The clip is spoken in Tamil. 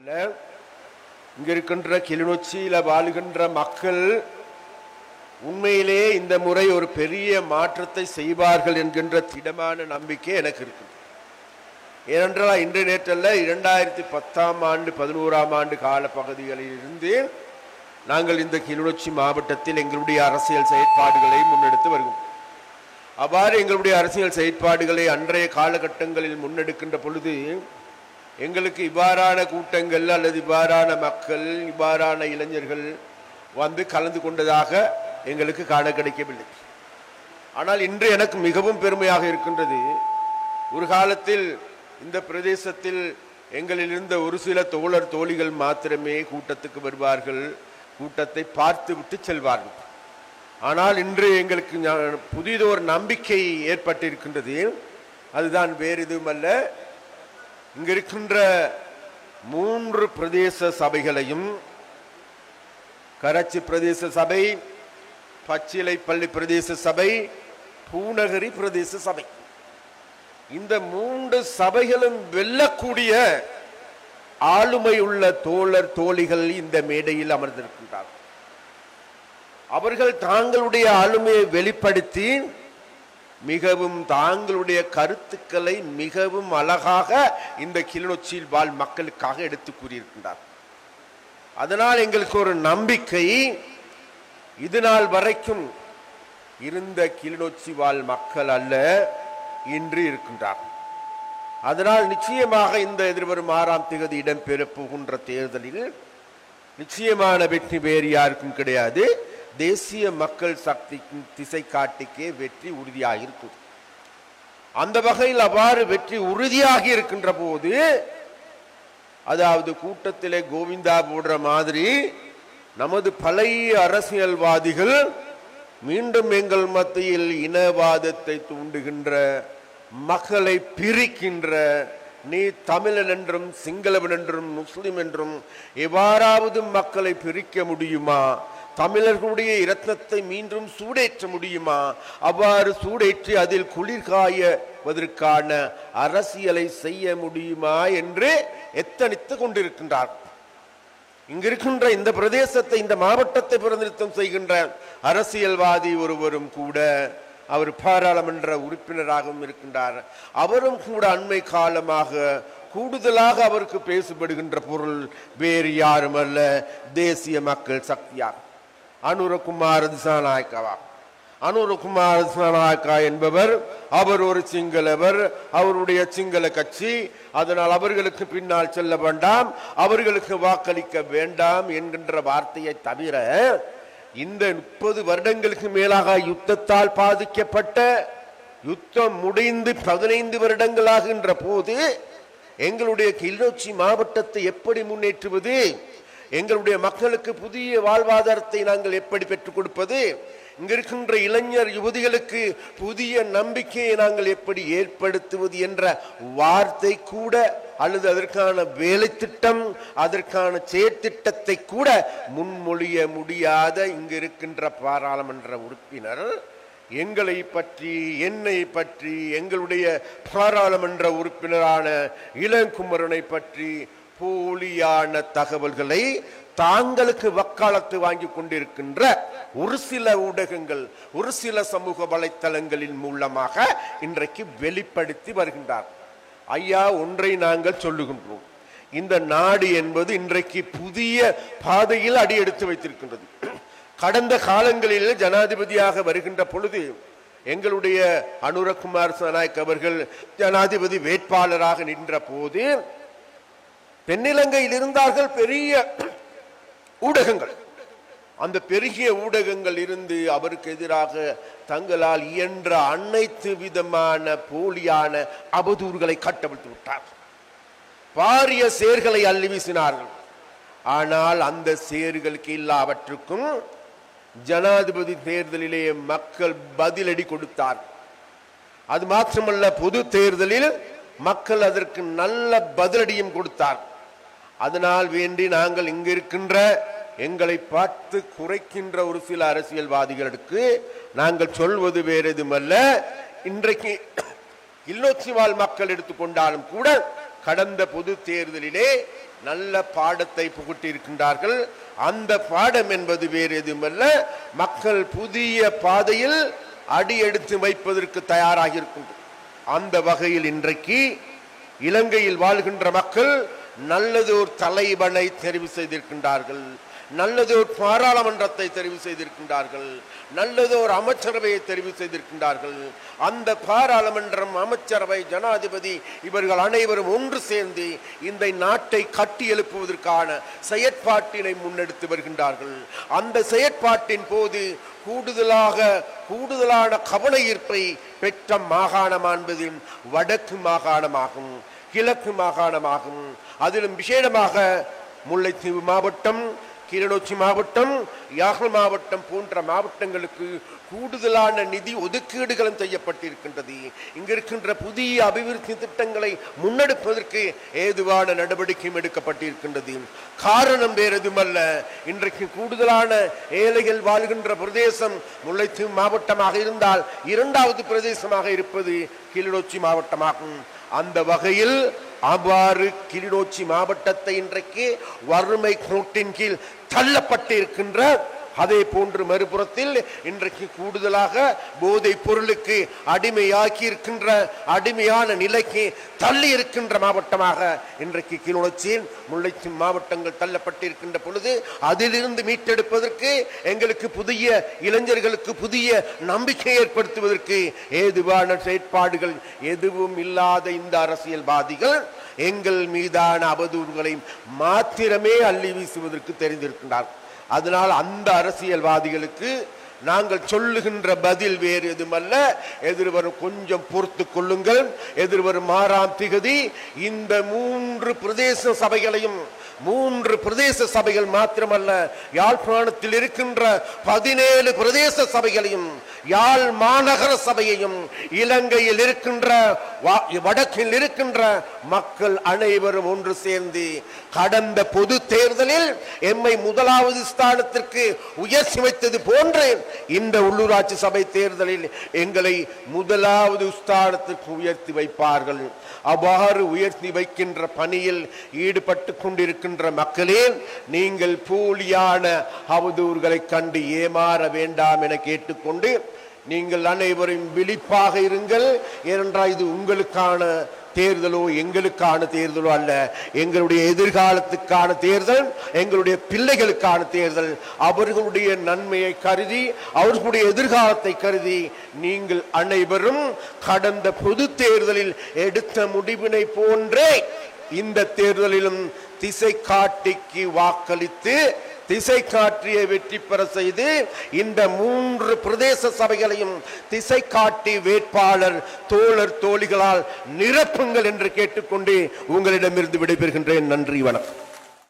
இங்கே இருக்கின்ற கிளிநொச்சியில் வாழ்கின்ற மக்கள் உண்மையிலே இந்த முறை ஒரு பெரிய மாற்றத்தை செய்வார்கள் என்கின்ற திடமான நம்பிக்கை எனக்கு இருக்கு ஏனென்றால் இன்று நேற்றல்ல இரண்டாயிரத்தி பத்தாம் ஆண்டு பதினோராம் ஆண்டு கால பகுதிகளில் இருந்து நாங்கள் இந்த கிளிநொச்சி மாவட்டத்தில் எங்களுடைய அரசியல் செயற்பாடுகளை முன்னெடுத்து வருகிறோம். அவ்வாறு எங்களுடைய அரசியல் செயற்பாடுகளை அன்றைய காலகட்டங்களில் முன்னெடுக்கின்ற பொழுது எங்களுக்கு இவ்வாறான கூட்டங்கள் அல்லது இவ்வாறான மக்கள் இவ்வாறான இளைஞர்கள் வந்து கலந்து கொண்டதாக எங்களுக்கு காண கிடைக்கவில்லை. ஆனால் இன்று எனக்கு மிகவும் பெருமையாக இருக்கின்றது. ஒரு காலத்தில் இந்த பிரதேசத்தில் எங்களில் இருந்த ஒரு சில தோழர் தோழிகள் மாத்திரமே கூட்டத்துக்கு வருவார்கள். கூட்டத்தை பார்த்து விட்டு செல்வார்கள். ஆனால் இன்று எங்களுக்கு புதிதோர் நம்பிக்கை ஏற்பட்டிருக்கின்றது. அதுதான் வேறு எதுவுமல்ல. இங்க இருக்கின்ற மூன்று பிரதேச சபைகளையும் கரச்சி பிரதேச சபை பச்சிலைப்பள்ளி பிரதேச சபை பூநகரி பிரதேச சபை. இந்த மூன்று சபைகளும் வெல்லக்கூடிய ஆளுமை உள்ள தோழர் தோழிகள் இந்த மேடையில் அமர்ந்திருக்கின்றார் அவர்கள் தாங்களுடைய ஆளுமையை வெளிப்படுத்தி மிகவும் தாங்களுடைய கருத்துக்களை மிகவும் அழகாக இந்த கிளிநொச்சியில் வாழ் மக்களுக்காக எடுத்து கூறியிருக்கின்றார். அதனால் எங்களுக்கு ஒரு நம்பிக்கை இது நாள் வரைக்கும் இருந்த கிளிநொச்சி வாழ் மக்கள் அல்ல இன்று இருக்கின்றார். அதனால் நிச்சயமாக இந்த எதிர்வரும் ஆறாம் திகதி இடம்பெற போகின்ற தேர்தலில் நிச்சயமான வெற்றி வேறு யாருக்கும் கிடையாது. தேசிய மக்கள் சக்திக்கும் திசை காட்டிக்கே வெற்றி உறுதியாக இருக்கும் அந்த வகையில் அவ்வாறு வெற்றி உறுதியாகி இருக்கின்ற போது அதாவது கூட்டத்திலே கோவிந்தா போடுற மாதிரி நமது பழைய அரசியல்வாதிகள் மீண்டும் எங்கள் மத்தியில் இனவாதத்தை தூண்டுகின்ற மக்களை பிரிக்கின்ற நீ தமிழன் என்றும் சிங்களவன் என்றும் முஸ்லிம் என்றும் எவ்வாறாவது மக்களை பிரிக்க முடியுமா? தமிழர்களுடைய இரத்தத்தை மீண்டும் சூடேற்ற முடியுமா? அவ்வாறு சூடேற்றி அதில் குளிர்காயவதற்கான அரசியலை செய்ய முடியுமா என்று எத்தனித்து கொண்டிருக்கின்றார். இங்கிருக்கின்ற இந்த பிரதேசத்தை இந்த மாவட்டத்தை பிரதிநிதித்துவம் செய்கின்ற அரசியல்வாதி ஒருவரும் கூட அவர் பாராளுமன்ற உறுப்பினராகவும் இருக்கின்றார். அவரும் கூட அண்மை காலமாக கூடுதலாக அவருக்கு பேசப்படுகின்ற பொருள் வேறு யாரும் அல்ல தேசிய மக்கள் சக்தியாகும். அனுரகுமார் திசாநாயக்கவா அனுரகுமார் திசாநாயக்கா என்பவர் அவர் ஒரு சிங்களவர் அவருடைய சிங்கள கட்சி அதனால் அவர்களுக்கு பின்னால் செல்ல வேண்டாம் அவர்களுக்கு வாக்களிக்க வேண்டாம் என்கின்ற வார்த்தையை தவிர இந்த முப்பது வருடங்களுக்கு மேலாக யுத்தத்தால் பாதிக்கப்பட்ட யுத்தம் முடிந்து பதினைந்து வருடங்களாகின்ற போது எங்களுடைய கிளிநொச்சி மாவட்டத்தை எப்படி முன்னேற்றுவது? எங்களுடைய மக்களுக்கு புதிய வாழ்வாதாரத்தை நாங்கள் எப்படி பெற்றுக் கொடுப்பது? இங்கிருக்கின்ற இளைஞர் யுவதிகளுக்கு புதிய நம்பிக்கையை நாங்கள் எப்படி ஏற்படுத்துவது என்ற வார்த்தை கூட அல்லது அதற்கான வேலை திட்டம் அதற்கான செயற்திட்டத்தை கூட முன்மொழிய முடியாத இங்கு இருக்கின்ற பாராளுமன்ற உறுப்பினர் எங்களை பற்றி என்னை பற்றி எங்களுடைய பாராளுமன்ற உறுப்பினரான இளங்குமரனை பற்றி போலியான தகவல்களை தாங்களுக்கு வக்காலத்து வாங்கி கொண்டிருக்கின்ற ஒரு சில ஊடகங்கள் ஒரு சில சமூக வலைத்தளங்களின் மூலமாக இன்றைக்கு வெளிப்படுத்தி வருகின்றார். ஐயா ஒன்றை நாங்கள் சொல்லுகின்றோம். இந்த நாடு என்பது இன்றைக்கு புதிய பாதையில் அடியெடுத்து வைத்திருக்கின்றது. கடந்த காலங்களில் ஜனாதிபதியாக வருகின்ற பொழுது எங்களுடைய அனுரகுமார் சனாய்க் அவர்கள் ஜனாதிபதி வேட்பாளராக நின்ற போது தென்னிலங்கையில் இருந்தார்கள் பெரிய ஊடகங்கள். அந்த பெருகிய ஊடகங்கள் இருந்து அவருக்கு எதிராக தங்களால் இயன்ற அனைத்து விதமான போலியான அவதூறுகளை கட்டவிழ்த்து விட்டார். பாரிய சேர்களை அள்ளி வீசினார்கள். ஆனால் அந்த சேர்களுக்கு எல்லாவற்றுக்கும் ஜனாதிபதி தேர்தலிலே மக்கள் பதிலடி கொடுத்தார் அது மாத்திரமல்ல பொது தேர்தலில் மக்கள் அதற்கு நல்ல பதிலடியும் கொடுத்தார் அதனால் வேண்டி நாங்கள் இங்கு இருக்கின்ற எங்களை பார்த்து குறைக்கின்ற ஒரு சில அரசியல்வாதிகளுக்கு நாங்கள் சொல்வது வேறு எதுமல்ல இன்றைக்கு கிளிநொச்சி வாழ் மக்கள் எடுத்துக்கொண்டாலும் கூட கடந்த பொது தேர்தலிலே நல்ல பாடத்தை புகட்டி இருக்கின்றார்கள் அந்த பாடம் என்பது வேறு எதுவுமல்ல மக்கள் புதிய பாதையில் அடி எடுத்து வைப்பதற்கு தயாராக இருக்கின்றனர். அந்த வகையில் இன்றைக்கு இலங்கையில் வாழ்கின்ற மக்கள் நல்லதோர் தலைவனை தெரிவு செய்திருக்கின்றார்கள். நல்லதோர் பாராளுமன்றத்தை தெரிவு செய்திருக்கின்றார்கள். நல்லதோர் அமைச்சரவையை தெரிவு செய்திருக்கின்றார்கள். அந்த பாராளுமன்றம் அமைச்சரவை ஜனாதிபதி இவர்கள் அனைவரும் ஒன்று சேர்ந்து இந்த நாட்டை கட்டி எழுப்புவதற்கான செயற்பாட்டினை முன்னெடுத்து வருகின்றார்கள். அந்த செயற்பாட்டின் போது கூடுதலாக கூடுதலான கவன ஈர்ப்பை பெற்ற மாகாணம் வடக்கு மாகாணமாகும். கிழக்கு மாகாணமாகும். அதிலும் விசேடமாக முல்லைத்தீவு மாவட்டம் கிளிநொச்சி மாவட்டம் யாகல் மாவட்டம் போன்ற மாவட்டங்களுக்கு கூடுதலான நிதி ஒதுக்கீடுகளும் செய்யப்பட்டிருக்கின்றது. இங்கிருக்கின்ற புதிய அபிவிருத்தி திட்டங்களை முன்னெடுப்பதற்கு ஏதுவான நடவடிக்கையும் எடுக்கப்பட்டிருக்கின்றது. காரணம் வேறு எதுமல்ல இன்றைக்கு கூடுதலான ஏழைகள் வாழ்கின்ற பிரதேசம் முல்லைத்தீவு மாவட்டமாக இருந்தால் இரண்டாவது பிரதேசமாக இருப்பது கிளிநொச்சி மாவட்டமாகும். அந்த வகையில் அவ்வாறு கிளிநொச்சி மாவட்டத்தை இன்றைக்கு வறுமை கோட்டின் கீழ் தள்ளப்பட்டிருக்கின்ற அதே போன்று மறுபுறத்தில் இன்றைக்கு கூடுதலாக போதைப் பொருளுக்கு அடிமையாக்கி இருக்கின்ற அடிமையான நிலைக்கு தள்ளி இருக்கின்ற மாவட்டமாக இன்றைக்கு கிளிநொச்சி முல்லைத்தீவு மாவட்டங்கள் தள்ளப்பட்டிருக்கின்ற பொழுது அதிலிருந்து மீட்டெடுப்பதற்கு எங்களுக்கு புதிய இளைஞர்களுக்கு புதிய நம்பிக்கை ஏற்படுத்துவதற்கு ஏதுவான செயற்பாடுகள் எதுவும் இல்லாத இந்த அரசியல்வாதிகள் எங்கள் மீதான அவதூறுகளை மாத்திரமே அள்ளி வீசுவதற்கு தெரிந்திருக்கின்றார் அதனால் அந்த அரசியல்வாதிகளுக்கு நாங்கள் சொல்லுகின்ற பதில் வேறு எதுமல்ல. எதிர்வரும் கொஞ்சம் பொறுத்து கொள்ளுங்கள். எதிர்வரும் ஆறாம் திகதி இந்த மூன்று பிரதேச சபைகளையும் மூன்று பிரதேச சபைகள் மாத்திரமல்ல யாழ்ப்பாணத்தில் இருக்கின்ற பதினேழு பிரதேச சபைகளையும் யாழ் மாநகர சபையையும் இலங்கையில் இருக்கின்ற வடக்கில் இருக்கின்ற மக்கள் அனைவரும் ஒன்று சேர்ந்து கடந்த பொது தேர்தலில் எம்மை முதலாவது ஸ்தானத்திற்கு உயர்த்தி வைத்தது போன்று இந்த உள்ளூராட்சி சபை தேர்தலில் எங்களை முதலாவது ஸ்தானத்திற்கு உயர்த்தி வைப்பார்கள். அவ்வாறு உயர்த்தி வைக்கின்ற பணியில் ஈடுபட்டு கொண்டிருக்கின்ற மக்களே நீங்கள் போலியான அவதூறுகளை கண்டு ஏமாற வேண்டாம் என கேட்டுக்கொண்டு நீங்கள் அனைவரும் விழிப்பாக இருங்கள். ஏனென்றால் இது உங்களுக்கான தேர்தலோ எங்களுக்கான தேர்தலோ அல்ல. எங்களுடைய எதிர்காலத்துக்கான தேர்தல் எங்களுடைய பிள்ளைகளுக்கான தேர்தல். அவர்களுடைய நன்மையை கருதி அவர்களுடைய எதிர்காலத்தை கருதி நீங்கள் அனைவரும் கடந்த பொது தேர்தலில் எடுத்த முடிவினை போன்றே இந்த தேர்தலிலும் திசை காட்டிக்கு வாக்களித்து திசை காட்டியை வெற்றி பெற செய்து இந்த மூன்று பிரதேச சபைகளையும் திசை காட்டி வேட்பாளர் தோழர் தோழிகளால் நிரப்புங்கள் என்று கேட்டுக்கொண்டு உங்களிடமிருந்து விடைபெறுகின்றேன். நன்றி வணக்கம்.